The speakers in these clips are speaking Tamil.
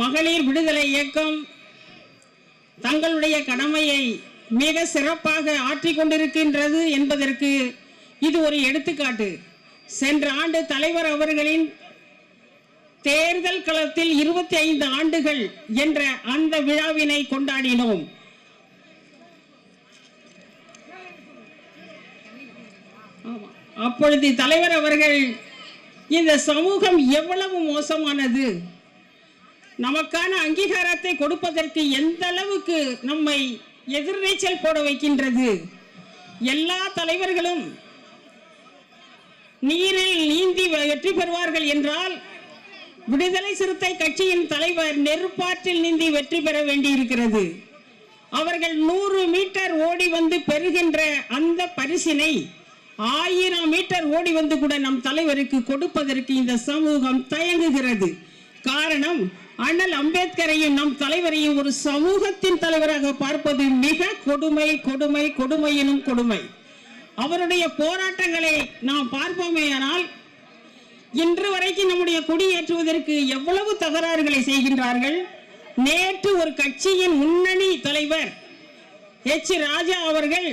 மகளிர் விடுதலை இயக்கம் தங்களுடைய கடமையை மிக சிறப்பாக ஆற்றிக் கொண்டிருக்கின்றது என்பதற்கு இது ஒரு எடுத்துக்காட்டு. சென்ற ஆண்டு தலைவர் அவர்களின் தேர்தல் களத்தில் இருபத்தி ஐந்து ஆண்டுகள் என்ற அந்த விழாவினை கொண்டாடினோம். அப்பொழுது தலைவர் அவர்கள் இந்த சமூகம் எவ்வளவு மோசமானது? நமக்கான அங்கீகாரத்தை கொடுப்பதற்கு எந்த அளவுக்கு நம்மை எதிர்நீச்சல் போட வைக்கின்றது? எல்லா தலைவர்களும் நீரில் நீந்தி வெற்றி பெறுவார்கள் என்றால் விடுதலை சிறுத்தை கட்சியின் தலைவர் நெருப்பாற்றில் நீந்தி வெற்றி பெற வேண்டியிருக்கிறது. அவர்கள் நூறு மீட்டர் ஓடி வந்து பெறுகின்ற அந்த பரிசினை ஆயிரம் மீட்டர் ஓடி வந்து கூட நம் தலைவருக்கு கொடுப்பதற்கு இந்த சமூகம் தயங்குகிறது. காரணம் அண்ணல் அம்பேத்கரையும் நம் தலைவரையும் ஒரு சமூகத்தின் தலைவராக பார்ப்பது மிக கொடுமை கொடுமை கொடுமை எனும் கொடுமை. அவருடைய போராட்டங்களை நாம் பார்ப்போமேயானால் இன்று வரைக்கும் நம்முடைய குடியேற்றுவதற்கு எவ்வளவு தகராறுகளை செய்கின்றார்கள்? நேற்று ஒரு கட்சியின் முன்னணி தலைவர் எச். ராஜா அவர்கள்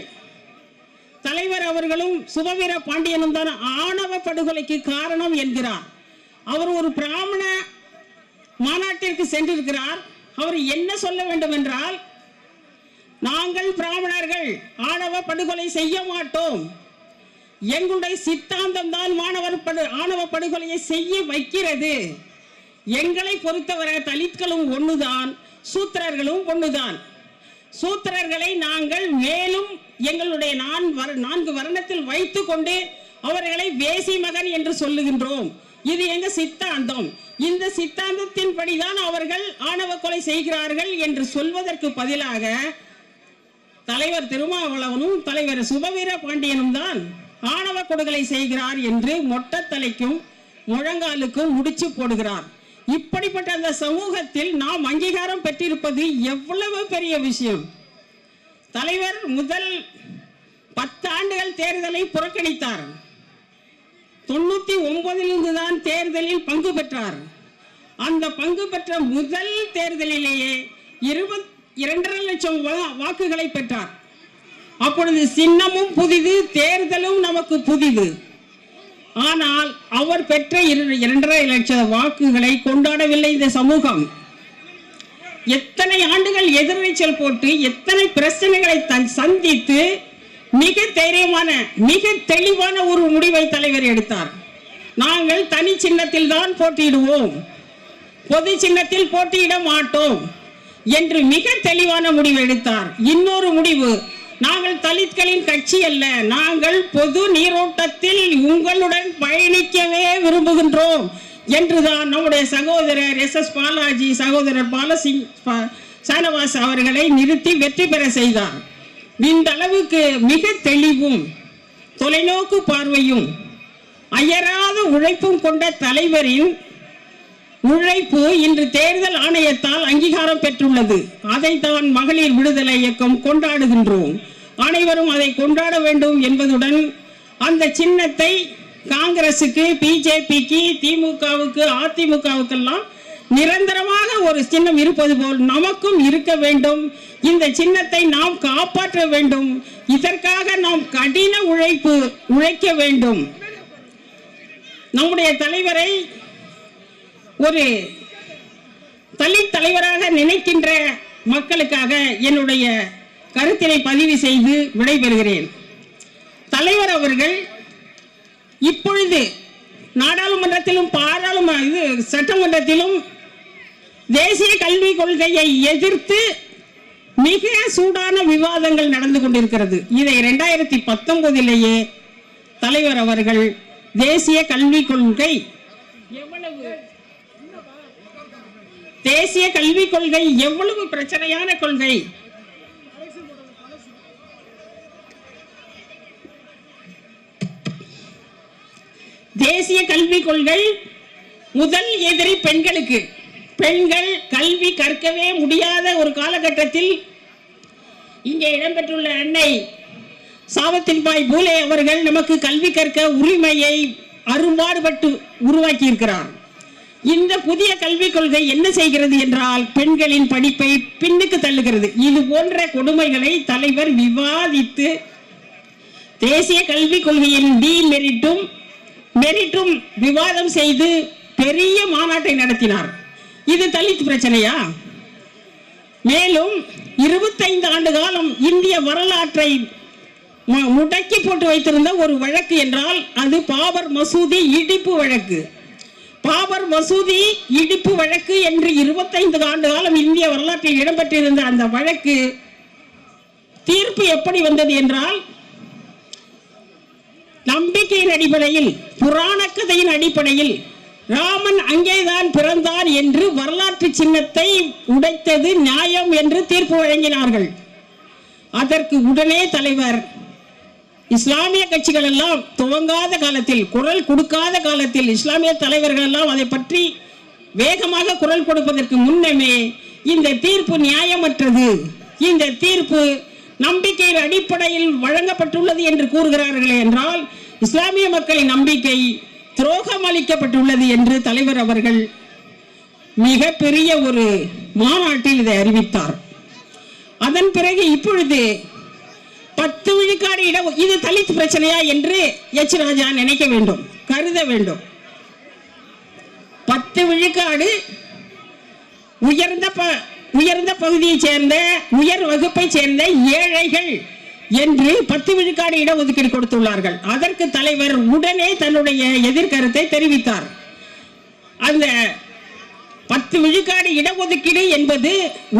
தலைவர் அவர்களும் சுபவீர பாண்டியனும் தான் ஆணவ படுகொலைக்கு காரணம் என்கிறார். அவர் ஒரு பிராமண மாநாட்டிற்கு சென்றிருக்கிறார். அவர் என்ன சொல்ல வேண்டும் என்றால் நாங்கள் பிராமணர்கள் ஆணவ படுகொலை செய்ய மாட்டோம். எங்களுடைய சித்தாந்தம் தான் மாணவர் படு ஆணவ படுகொலையை செய்ய வைக்கிறது. எங்களை பொறுத்தவரை தலித்களும் ஒண்ணுதான் சூத்திரர்களும் ஒண்ணுதான். சூத்திரர்களை நாங்கள் மேலும் எங்களுடைய நான் நான்கு வருணத்தில் வைத்து கொண்டு அவர்களை வேசி மகன் என்று சொல்லுகின்றோம். இது எங்க சித்தாந்தம்? அப்படிதான் அவர்கள் ஆணவ கொலை செய்கிறார்கள் என்று சொல்வதற்கு பதிலாக தலைவர் திருமாவளவனும் தலைவர் சுபவீர பாண்டியனும் தான் ஆணவ கொடுகளை செய்கிறார் என்று மொட்டத்தலைக்கும் முழங்காலுக்கும் முடிச்சு போடுகிறார். இப்படிப்பட்ட அந்த சமூகத்தில் நாம் அங்கீகாரம் பெற்றிருப்பது எவ்வளவு பெரிய விஷயம். தலைவர் முதல் பத்து ஆண்டுகள் தேர்தலை புறக்கணித்தார். தொண்ணூத்தி ஒன்பதிலிருந்து தான் தேர்தலில் பங்கு பெற்றார். அந்த பங்கு பெற்ற முதல் தேர்தலிலேயே இருபத் இரண்டரை லட்சம் வா- வாக்குகளை பெற்றார். அப்பொழுது சின்னமும் புதிது தேர்தலும் நமக்கு புதிது. ஆனால் அவர் பெற்ற இரு- இரண்டரை லட்சம் வாக்குகளை கொண்டாடவில்லை இந்த சமூகம். எத்தனை ஆண்டுகள் எதிர்நீச்சல் போட்டு எத்தனை பிரச்சனைகளை தன் சந்தித்து மிக தைரியமான மிக தெளிவான ஒரு முடிவை தலைவர் எடுத்தார். நாங்கள் தனி சின்னத்தில் தான் போட்டியிடுவோம். பொது சின்னத்தில் போட்டியிட மாட்டோம் என்று மிக தெளிவான முடிவு எடுத்தார். இன்னொரு முடிவு நாங்கள் தலித்களின் கட்சி அல்ல நாங்கள் பொது நீரோட்டத்தில் உங்களுடன் பயணிக்கவே விரும்புகின்றோம் என்றுதான் நம்முடைய சகோதரர் எஸ். எஸ். பாலாஜி சகோதரர் பாலசிங் சானவாஸ் அவர்களை நிறுத்தி வெற்றி பெற செய்தார். இந்த அளவுக்கு மிக தெளிவும் தொலைநோக்கு பார்வையும் அயராத உழைப்பும் கொண்ட தலைவரின் உழைப்பு இன்று தேர்தல் ஆணையத்தால் அங்கீகாரம் பெற்றுள்ளது. அதைத்தான் மகளிர் விடுதலை இயக்கம் கொண்டாடுகின்றோம். அனைவரும் அதை கொண்டாட வேண்டும் என்பதுடன் அந்த சின்னத்தை காங்கிரசுக்கு பிஜேபிக்கு திமுகவுக்கு அதிமுகவுக்கெல்லாம் நிரந்தரமாக ஒரு சின்னம் இருப்பது போல் நமக்கும் இருக்க வேண்டும். இந்த சின்னத்தை நாம் காப்பாற்ற வேண்டும். இதற்காக நாம் கடின உழைப்பு உழைக்க வேண்டும். நம்முடைய தலைவரை ஒரு தலித் தலைவராக நினைக்கின்ற மக்களுக்காக என்னுடைய கருத்தினை பதிவு செய்து விடைபெறுகிறேன். தலைவர் அவர்கள் இப்பொழுது நாடாளுமன்றத்திலும் பாராளும இது சட்டமன்றத்திலும் தேசிய கல்விக் கொள்கையை எதிர்த்து மிக சூடான விவாதங்கள் நடந்து கொண்டிருக்கிறது. இதை ரெண்டாயிரத்தி பத்தொன்பதிலேயே தலைவர் அவர்கள் தேசிய கல்விக் கொள்கை எவ்வளவு தேசிய கல்விக் கொள்கை எவ்வளவு பிரச்சனையான கொள்கை? தேசிய கல்விக் கொள்கை முதல் எதிரி பெண்களுக்கு. பெண்கள் கல்வி கற்கவே முடியாத ஒரு காலகட்டத்தில் இங்கே இடம்பெற்றுள்ள அன்னை சாவத்தின்பாய் பூலே அவர்கள் நமக்கு கல்வி கற்க உரிமையை அரும்பாடுபட்டு உருவாக்கி இருக்கிறார் இந்த புதிய கல்விக் கொள்கை என்ன செய்கிறது என்றால் பெண்களின் படிப்பை பின்னுக்கு தள்ளுகிறது. இது போன்ற கொடுமைகளை தலைவர் விவாதித்து தேசிய கல்விக் கொள்கையின் டி மெரிட்டும் மெரிட்டும் விவாதம் செய்து பெரிய மாநாட்டை நடத்தினார். இது தலித் பிரச்சனையா? மேலும் இருபத்தைந்து ஆண்டு காலம் இந்திய வரலாற்றை முடக்கி போட்டு வைத்திருந்த ஒரு வழக்கு என்றால் அது பாபர் மசூதி இடிப்பு வழக்கு. பாபர் மசூதி இடிப்பு வழக்கு என்று இருபத்தைந்து ஆண்டு காலம் இந்திய வரலாற்றில் இடம்பெற்றிருந்த அந்த வழக்கு தீர்ப்பு எப்படி வந்தது என்றால் நம்பிக்கையின் அடிப்படையில் புராண கதையின் அடிப்படையில் ராமன் அங்கேதான் பிறந்தான் என்று வரலாற்று சின்னத்தை உடைத்தது நியாயம் என்று தீர்ப்பு வழங்கினார்கள். அதற்கு உடனே தலைவர் இஸ்லாமிய கட்சிகள் எல்லாம் துவங்காத காலத்தில் குரல் கொடுக்காத காலத்தில் இஸ்லாமிய தலைவர்கள் எல்லாம் அதை பற்றி வேகமாக குரல் கொடுப்பதற்கு முன்னமே இந்த தீர்ப்பு நியாயமற்றது. இந்த தீர்ப்பு நம்பிக்கையின் அடிப்படையில் வழங்கப்பட்டுள்ளது என்று கூறுகிறார்களே என்றால் இஸ்லாமிய மக்களின் நம்பிக்கை துரோகம் அளிக்கப்பட்டுள்ளது என்று தலைவர் அவர்கள் மிக பெரிய ஒரு மாநாட்டில் இதை அறிவித்தார். அதன் பிறகு இப்பொழுது பத்து விழுக்காடு இட இது தலித் பிரச்சனையா என்று எச் ராஜா நினைக்க வேண்டும் கருத வேண்டும். பத்து விழுக்காடு உயர்ந்த ப- உயர்ந்த பகுதியை சேர்ந்த உயர் வகுப்பை சேர்ந்த ஏழைகள் என்று பத்து விழுக்காடு இடஒதுக்கீடு கொடுத்துள்ளார்கள். அதற்கு தலைவர் உடனே தன்னுடைய எதிர்கருத்தை தெரிவித்தார். அந்த பத்து விழுக்காடு இடஒதுக்கீடு என்பது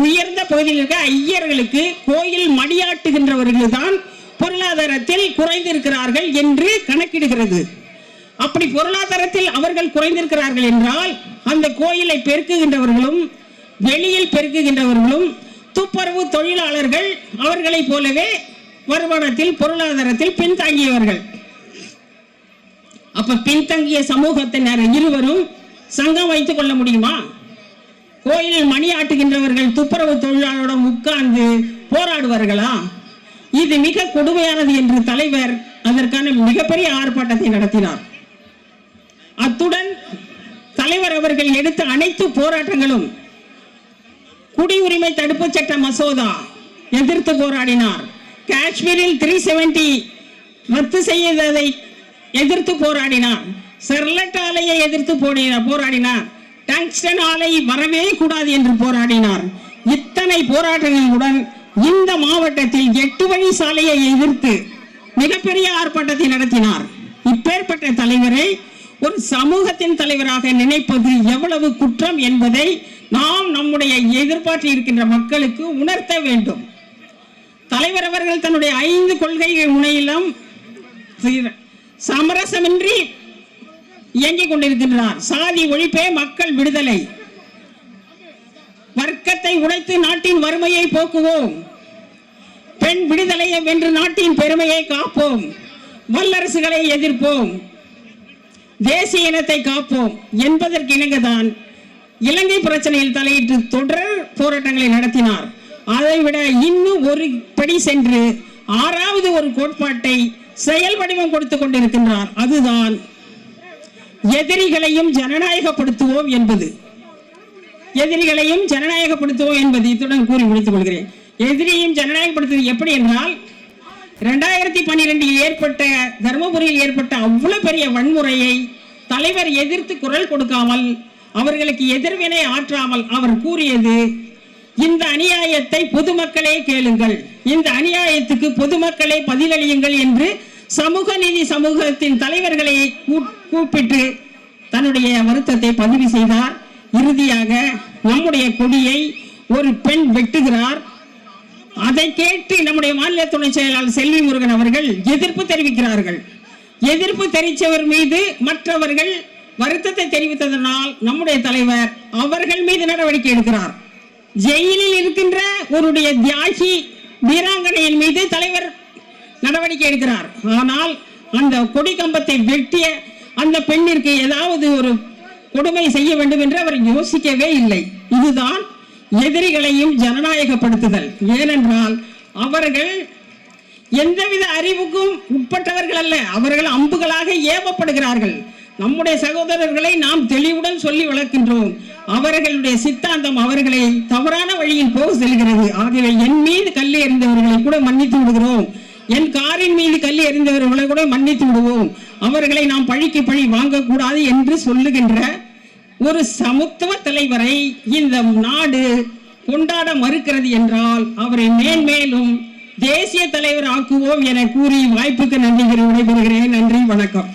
உயர்ந்த பகுதியில் இருக்க ஐயர்களுக்கு கோயில் மடியாட்டுகின்றவர்கள் தான் பொருளாதாரத்தில் குறைந்திருக்கிறார்கள் என்று கணக்கிடுகிறது. அப்படி பொருளாதாரத்தில் அவர்கள் குறைந்திருக்கிறார்கள் என்றால் அந்த கோயிலை பெருக்குகின்றவர்களும் வெளியில் பெருக்குகின்றவர்களும் துப்புரவு தொழிலாளர்கள் அவர்களைப் போலவே வருமானத்தில் பொருளாதாரத்தில் பின்தங்கியவர்கள். அப்ப பின்தங்கிய சமூகத்தினர் இருவரும் சங்கம் வைத்துக் கொள்ள முடியுமா? கோயிலில் மணியாட்டுகின்றவர்கள் துப்புரவு தொழிலாளருடன் உட்கார்ந்து போராடுவார்களா? இது மிக கொடுமையானது என்று தலைவர் அதற்கான மிகப்பெரிய ஆர்ப்பாட்டத்தை நடத்தினார். அத்துடன் தலைவர் அவர்கள் எடுத்த அனைத்து போராட்டங்களும் குடியுரிமை தடுப்பு சட்ட மசோதா எதிர்த்து போராடினார். காஷ்மீரில் த்ரீ செவன்டி ரத்து செய்ததை எதிர்த்து போராடினார். செர்லட் ஆலையை எதிர்த்து போடினார் போராடினார். டங்ஸ்டன் ஆலை வரவே கூடாது என்று போராடினார். இத்தனை போராட்டங்களுடன் இந்த மாவட்டத்தில் எட்டு வழி சாலையை எதிர்த்து மிகப்பெரிய ஆர்ப்பாட்டத்தை நடத்தினார். இப்பேற்பட்ட தலைவரை ஒரு சமூகத்தின் தலைவராக நினைப்பது எவ்வளவு குற்றம் என்பதை நாம் நம்முடைய எதிர்பார்த்து இருக்கின்ற மக்களுக்கு உணர்த்த வேண்டும். தலைவர் அவர்கள் தன்னுடைய ஐந்து கொள்கை முனையிலும் சமரசமின்றி இயங்கிக் கொண்டிருக்கின்றார் சாதி ஒழிப்பே மக்கள் விடுதலை. வர்க்கத்தை உடைத்து நாட்டின் வறுமையை போக்குவோம். பெண் விடுதலையை வென்று நாட்டின் பெருமையை காப்போம். வல்லரசுகளை எதிர்ப்போம். தேசிய இனத்தை காப்போம். என்பதற்கு இணங்கதான் இலங்கை பிரச்சனையில் தலையிட்டு தொடர் போராட்டங்களை நடத்தினார். அதைவிட இன்னும் ஒரு படி சென்று ஆறாவது ஒரு கோட்பாட்டை செயல் வடிவம் கொடுத்துக் கொண்டிருக்கின்றார். அதுதான் எதிரிகளையும் ஜனநாயகப்படுத்துவோம் என்பது. எதிரிகளையும் ஜனநாயகப்படுத்துவோம் என்பது இத்துடன் கூறி முடித்துக் கொள்கிறேன். எதிரியும் ஜனநாயகப்படுத்துவது எப்படி என்றால் இரண்டாயிரத்தி பன்னிரெண்டில் ஏற்பட்ட தர்மபுரியில் ஏற்பட்ட அவ்வளவு பெரிய வன்முறையை தலைவர் எதிர்த்து குரல் கொடுக்காமல் அவர்களுக்கு எதிர்வினை ஆற்றாமல் அவர் கூறியது இந்த அநியாயத்தை பொதுமக்களே கேளுங்கள். இந்த அநியாயத்துக்கு பொதுமக்களே பதிலளியுங்கள் என்று சமூக நீதி சமூகத்தின் தலைவர்களை கூப்பிட்டு தன்னுடைய வருத்தத்தை பதிவு செய்தார். இறுதியாக நம்முடைய கொடியை ஒரு பெண் வெட்டுகிறார். அதை கேட்டு நம்முடைய மாநில துணை செயலாளர் செல்வி முருகன் அவர்கள் எதிர்ப்பு தெரிவிக்கிறார்கள். எதிர்ப்பு தெரிவித்தவர் மீது மற்றவர்கள் வருத்தத்தை தெரிவித்ததனால் நம்முடைய தலைவர் அவர்கள் மீது நடவடிக்கை எடுக்கிறார். ஜெயிலில் இருக்கின்ற ஒருடைய தியாகி வீராங்கனையின் மீது தலைவர் நடவடிக்கை எடுக்கிறார். ஆனால் அந்த கொடி கம்பத்தை வெட்டிய அந்த பெண்ணிற்கு ஏதாவது ஒரு கொடுமை செய்ய வேண்டும் என்று அவர் யோசிக்கவே இல்லை. இதுதான் எதிரிகளையும் ஜனநாயகப்படுத்துதல். ஏனென்றால் அவர்கள் எந்தவித அறிவுக்கும் உட்பட்டவர்கள் அல்ல. அவர்கள் அம்புகளாக ஏவப்படுகிறார்கள். நம்முடைய சகோதரர்களை நாம் தெளிவுடன் சொல்லி வளர்க்கின்றோம். அவர்களுடைய சித்தாந்தம் அவர்களை தவறான வழியில் போக செல்கிறது. ஆகவே என் மீது கல் எறிந்தவர்களை கூட மன்னித்து விடுகிறோம். என் காரின் மீது கல் எறிந்தவர்களை கூட மன்னித்து விடுவோம். அவர்களை நாம் பழிக்கு பழி வாங்கக்கூடாது என்று சொல்லுகின்ற ஒரு சமத்துவ தலைவரை இந்த நாடு கொண்டாட மறுக்கிறது என்றால் அவரை மேன்மேலும் தேசிய தலைவர் ஆக்குவோம் என கூறி வாய்ப்புக்கு நன்றி விடைபெறுகிறேன். நன்றி வணக்கம்.